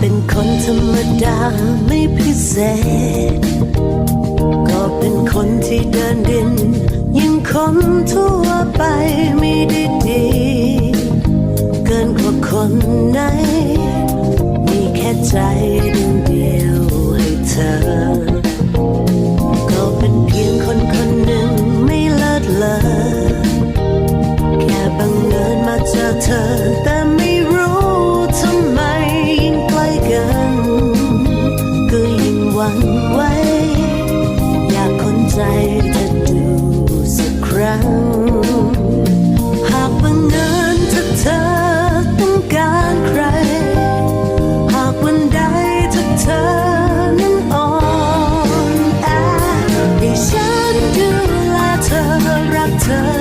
เป็นคนธรรมดาไม่พิเศษ ก็เป็นคนที่เดินดิน ยังคนทั่วไปไม่ได้ดี เกินกว่าคนไหน มีแค่ใจดวงเดียวให้เธอ ก็เป็นเพียงคนคนหนึ่งไม่เลิศเลอแค่บังเอิญมาเจอเธอ อนไหวอยากคนใจเธอดูสักครั้ง หากบังเอิญถ้าเธอต้องการใคร หากวันใดเธอนั้นอ่อนแอให้ฉันดูแลเธอรักเธอ